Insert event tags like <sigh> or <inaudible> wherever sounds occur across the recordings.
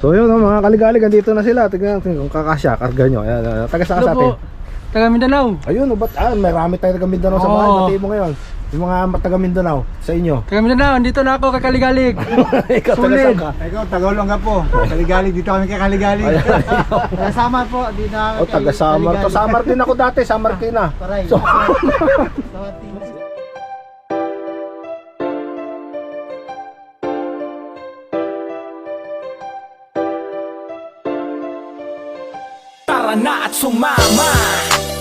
So yun, oh, mga kaligalig, andito na sila. Tignan natin kung kakasya, karga nyo. Ayan, ayan. Taga saan sa atin? Taga Mindanao. Ayun, oh, ba't, ah, marami tayo taga Mindanao sa Oo. bahay. Batiin mo ngayon. Yung mga taga Mindanao, sa inyo. Taga Mindanao, andito na ako kakaligalig. <laughs> Ikaw taga Sulit. saan ka? Ikaw, Tagaulong ka po. Kaligalig, dito kami kay Kaligalig. Taga Samar po, di na Oh, taga Samar. To Samar din ako dati, sa Martina. Paray. So, na at sumama.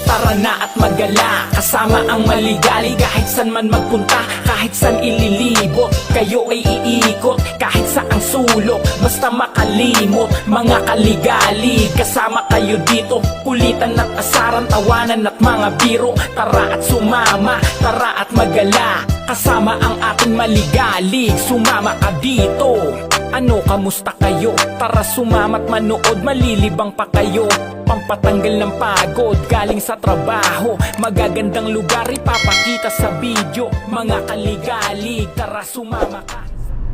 Tara na at magala. Kasama ang maligali Kahit san man magpunta Kahit san ililibot Kayo ay iikot Kahit saang sulok Basta makalimot Mga kaligali. Kasama kayo dito Kulitan at asaran Tawanan at mga biro. Tara at sumama Tara at magala. Kasama ang ating maligali Sumama ka dito. Ano kamusta kayo? Tara sumamat manood Malilibang pa kayo Pampatanggal ng pagod. Galing sa trabaho Magagandang lugar Ipapakita sa video. Mga kaligalig Tara sumama ka.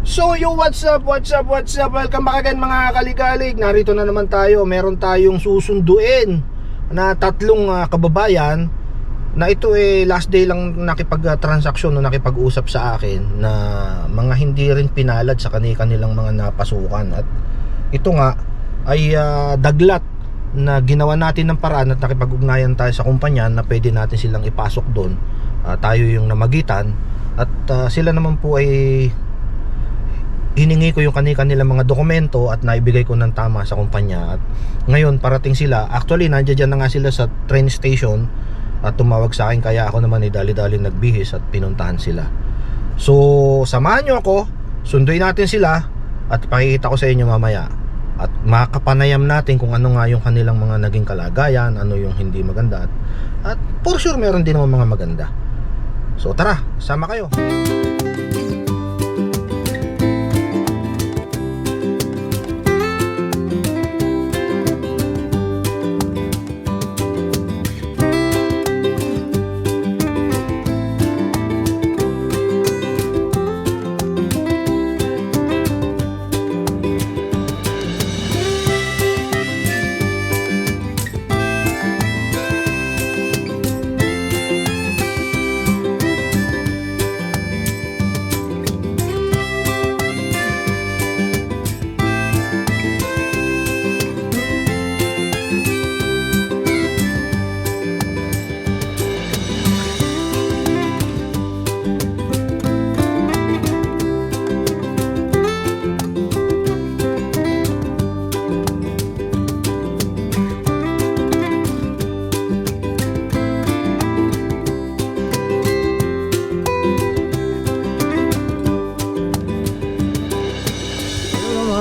So yo, what's up, what's up, what's up? Welcome back again mga kaligalig. Narito na naman tayo, meron tayong susunduin Na tatlong ah, kababayan Na ito eh last day lang nakipag-transaksyon no, Nakipag-usap sa akin Na mga hindi rin pinalad sa kanilang mga napasukan. At ito nga ay ah, daglat na ginawa natin ng paraan at nakipag-ugnayan tayo sa kumpanya na pwede natin silang ipasok doon Ah, tayo yung namagitan. At ah, sila naman po ay hiningi ko yung kanilang mga dokumento at naibigay ko ng tama sa kumpanya. At ngayon parating sila. Actually nandiyan na nga sila sa train station at tumawag sa akin. Kaya ako naman ay dali-dali nagbihis at pinuntahan sila. So samahan nyo ako. Sunduin natin sila at pakikita ko sa inyo mamaya at makapanayam natin kung ano nga yung kanilang mga naging kalagayan ano yung hindi maganda. At, at for sure meron din naman mga maganda. So tara sama kayo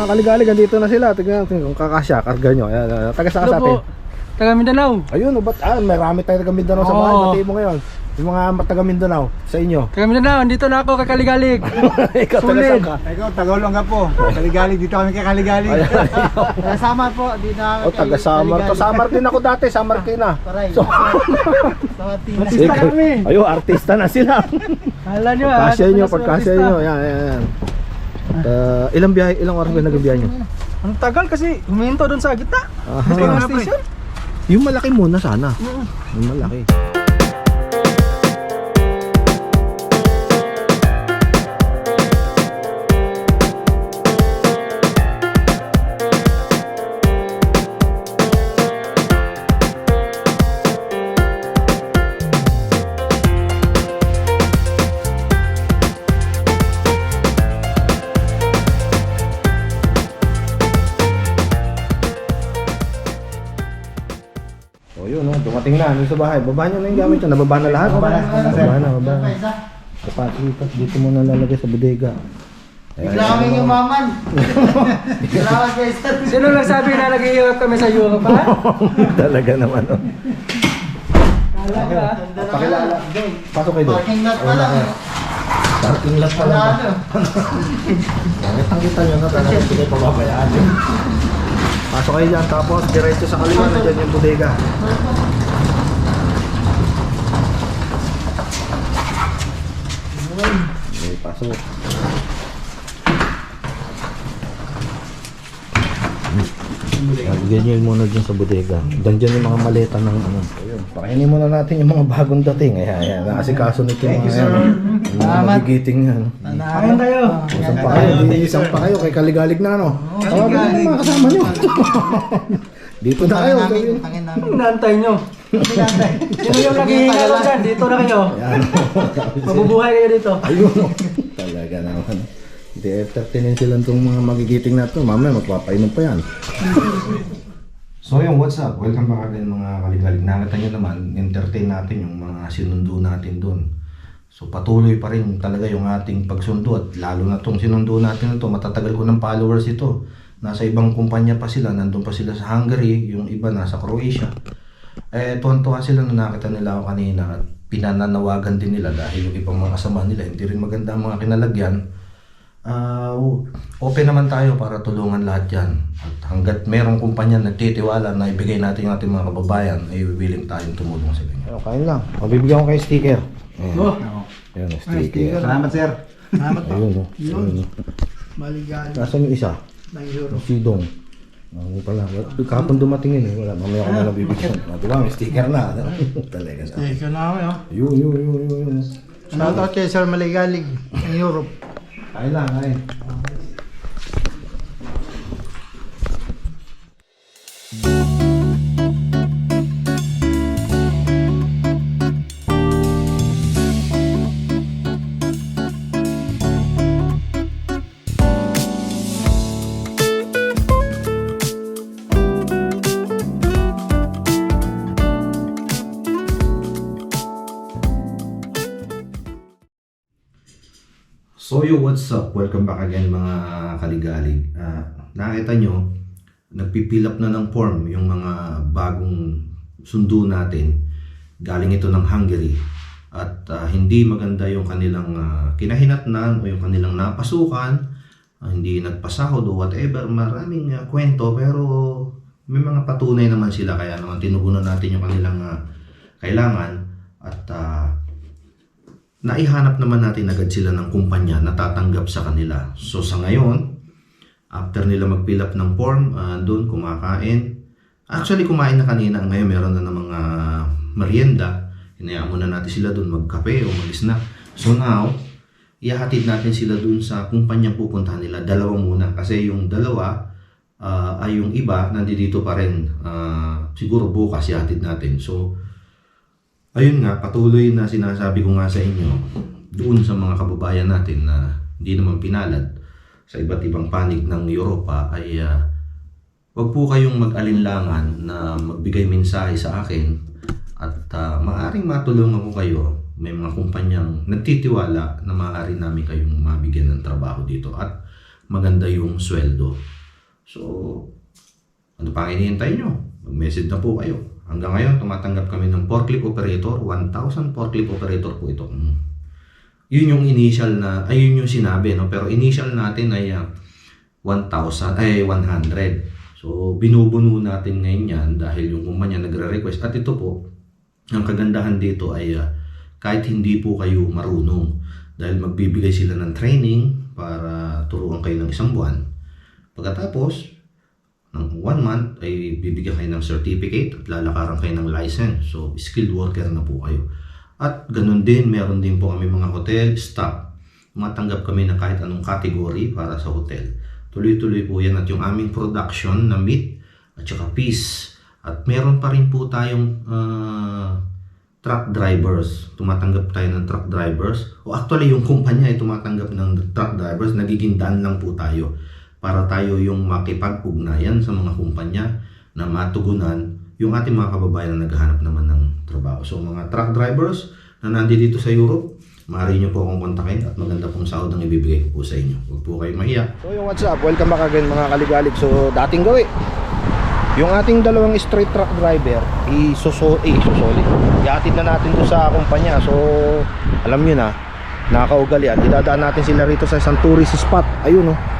mga kaligalig, andito na sila. Tignan natin kung kakasya, karga nyo. Ayan, ayan. Taga saan sa atin? Taga Mindanao. Ayun, oh, ba't ah, marami tayo taga Mindanao sa bahay. Oo. Mo ngayon. Yung mga taga Mindanao, sa inyo. Taga Mindanao, andito na ako kakaligalig. <laughs> Ikaw taga Sulit. saan ka? Ikaw, Tagaulong ka po. Kaligalig, dito kami kay Kaligalig. Taga Samar po, di na Oh, taga Samar. To Samar din ako dati, sa Martina. Paray. So, Sa. Artista kami. Ayun, artista na sila. Kala nyo ah. Pagkasya nyo, pagkasya nyo. Yan, yan, yan. Uh, ilang biyahe, ilang oras ba nag-biyahe nyo? Ang tagal kasi huminto doon sa gitna. Aha. Sa station. Yung malaki muna sana. Yung malaki. O yun, oh, dumating na. Ano sa bahay? Baba nyo na yung gamit nyo. Nababa na lahat? Baba na, baba na. Baba na. Kapatitas, dito mo na lalagay sa bodega. Bigla kami yumaman. <laughs> Salamat guys. Sino nagsabi na nag-iirap kami sa Europe ha? <laughs> Talaga naman. Oh. Ah. Pakilala. Pasok kayo doon. Parking lot pa lang. Parking lot pa lang. ano. Nakitang kita nyo na <laughs> talaga hindi kayo pababayaan. Pasok kayo dyan, tapos diretso sa kaliwa na dyan yung bodega. Okay, pasok. Ganyan muna dyan sa bodega. Dandyan yung mga maleta ng ano. Ayun. Pakainin muna natin yung mga bagong dating. Ayan, ayan. Nakasikaso nito yung mga yan. Yung mga magigiting yan. Kain tayo. Isang pa kayo, di isang pa kayo kay Kaligalig na ano. Tawagin mo yung mga kasama nyo. <laughs> Dito na kayo. naantay nyo? Sino yung naghihingalog dyan? Dito na kayo. Mabubuhay kayo dito. Ayun. Talaga naman. Hindi, entertainin sila itong mga magigiting na ito. Mamaya magpapainom pa yan. <laughs> So yung what's up? Welcome back again mga kaligalig. Nakita nyo naman, entertain natin yung mga sinundo natin doon. So patuloy pa rin talaga yung ating pagsundo at lalo na itong sinundo natin ito, matatagal ko ng followers ito. Nasa ibang kumpanya pa sila, nandun pa sila sa Hungary, yung iba nasa Croatia. Eh, tuwan-tuwa sila nung nakita nila ako kanina at pinananawagan din nila dahil yung ibang mga kasama nila, hindi rin maganda ang mga kinalagyan. Ah, o- open naman tayo para tulungan lahat yan. At hanggat merong kumpanya na nagtitiwala na ibigay natin yung ating mga kababayan, ay willing tayong tumulong sa kanya. Ayun, kain lang. Mabibigyan ko kayo sticker. Ayan. Oh. Ayun, sticker. Salamat sir. Ayun, oh. Ayun, oh. Maligan. Nasaan yung isa? Ng euro. Si Dong. Ano pala? Kahapon dumating yun eh. Wala, mamaya ko na lang bibigyan. Ah, Diba, may sticker na. <laughs> Talaga na. Ikaw na ako, oh. Yun, yun, yun, yun, yun. Shout out kay Sir Maligalig ng Europe. Kain lang, kain. So yo, what's up? Welcome back again mga kaligalig. Ah, nakita nyo, nagpipill up na ng form yung mga bagong sundo natin. Galing ito ng Hungary. At ah, hindi maganda yung kanilang ah, kinahinatnan o yung kanilang napasukan. Ah, hindi nagpasahod o whatever. Maraming ah, kwento pero may mga patunay naman sila. Kaya naman tinugunan natin yung kanilang ah, kailangan. At ah, naihanap naman natin agad sila ng kumpanya na tatanggap sa kanila. So sa ngayon, after nila mag-fill up ng form, ah, doon kumakain. Actually, kumain na kanina. Ngayon, meron na ng mga merienda. Hinayaan muna natin sila doon magkape o mag-snack. So now, ihahatid natin sila doon sa kumpanyang pupuntahan nila. Dalawa muna. Kasi yung dalawa, ah, ay yung iba, nandito pa rin. Ah, siguro bukas ihatid natin. So, Ayun nga, patuloy na sinasabi ko nga sa inyo, doon sa mga kababayan natin na hindi naman pinalad sa iba't ibang panig ng Europa ay ah, wag po kayong mag-alinlangan na magbigay mensahe sa akin at uh, maaaring matulungan ko kayo. May mga kumpanyang nagtitiwala na maaari namin kayong mabigyan ng trabaho dito at maganda yung sweldo. So, ano pa ang hinihintay nyo? Mag-message na po kayo. Hanggang ngayon, tumatanggap kami ng forklift operator. 1,000 forklift operator po ito. Mm. Yun yung initial na, ay yun yung sinabi, no? Pero initial natin ay ah, 1,000, ay 100. So, binubuno natin ngayon yan dahil yung kumpanya nagre-request. At ito po, ang kagandahan dito ay ah, kahit hindi po kayo marunong dahil magbibigay sila ng training para turuan kayo ng isang buwan. Pagkatapos, ng one month ay bibigyan kayo ng certificate at lalakaran kayo ng license. So, skilled worker na po kayo. At ganun din, meron din po kami mga hotel staff. Matanggap kami ng kahit anong category para sa hotel. Tuloy-tuloy po yan at yung aming production na meat at saka fish. At meron pa rin po tayong ah, truck drivers. Tumatanggap tayo ng truck drivers. O actually, yung kumpanya ay tumatanggap ng truck drivers. Nagiging daan lang po tayo para tayo yung makipag-ugnayan sa mga kumpanya na matugunan yung ating mga kababayan na naghahanap naman ng trabaho. So mga truck drivers na nandito sa Europe, maaari nyo po akong kontakin at maganda pong sahod ang ibibigay ko po sa inyo. Huwag po kayo mahiya. So yung what's up, welcome back again mga kaligalig. So dating gawi, yung ating dalawang straight truck driver, isuso, eh, isusoli. Iatid na natin to sa kumpanya. So alam nyo na, nakakaugalian. Idadaan natin sila rito sa isang tourist spot. Ayun oh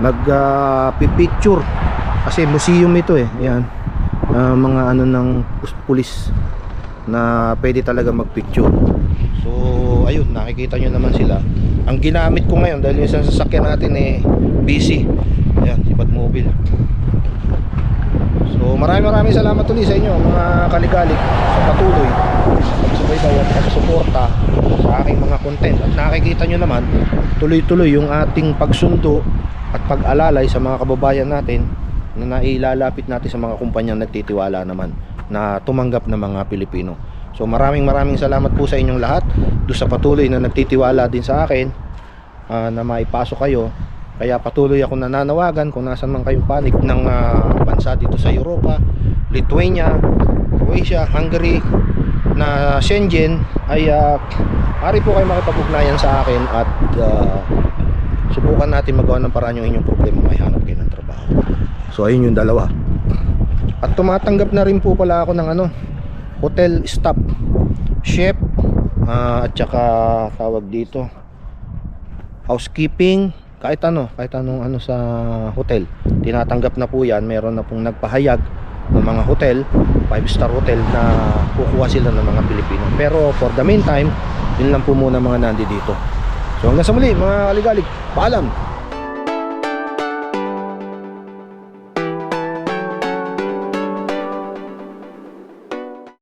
nag-picture. Kasi museum ito eh. Yan. Ah, mga ano ng pulis na pwede talaga magpicture. So ayun nakikita nyo naman sila. Ang ginamit ko ngayon dahil yung sasakyan natin eh busy. Yan si Batmobile maraming maraming salamat ulit sa inyo mga kaligalig sa patuloy pagsubaybay at pagsuporta sa aking mga content. At nakikita nyo naman tuloy-tuloy yung ating pagsundo at pag-alalay sa mga kababayan natin na nailalapit natin sa mga kumpanyang nagtitiwala naman na tumanggap ng mga Pilipino. So maraming maraming salamat po sa inyong lahat do sa patuloy na nagtitiwala din sa akin ah, na maipasok kayo. Kaya patuloy ako nananawagan kung nasan man kayong panig ng ah, bansa dito sa Europa, Lithuania, Croatia, Hungary, na Shenzhen ay uh, ari po kayo makipag-ugnayan sa akin at ah, subukan natin magawa ng paraan yung inyong problema may hanap kayo ng trabaho. So ayun yung dalawa. At tumatanggap na rin po pala ako ng ano, hotel staff, chef, ah, at saka tawag dito, housekeeping, kahit ano, kahit anong ano sa hotel. Tinatanggap na po yan, meron na pong nagpahayag ng mga hotel, 5 star hotel na kukuha sila ng mga Pilipino. Pero for the meantime, yun lang po muna mga nandi dito. So hanggang sa muli mga aligalig, paalam!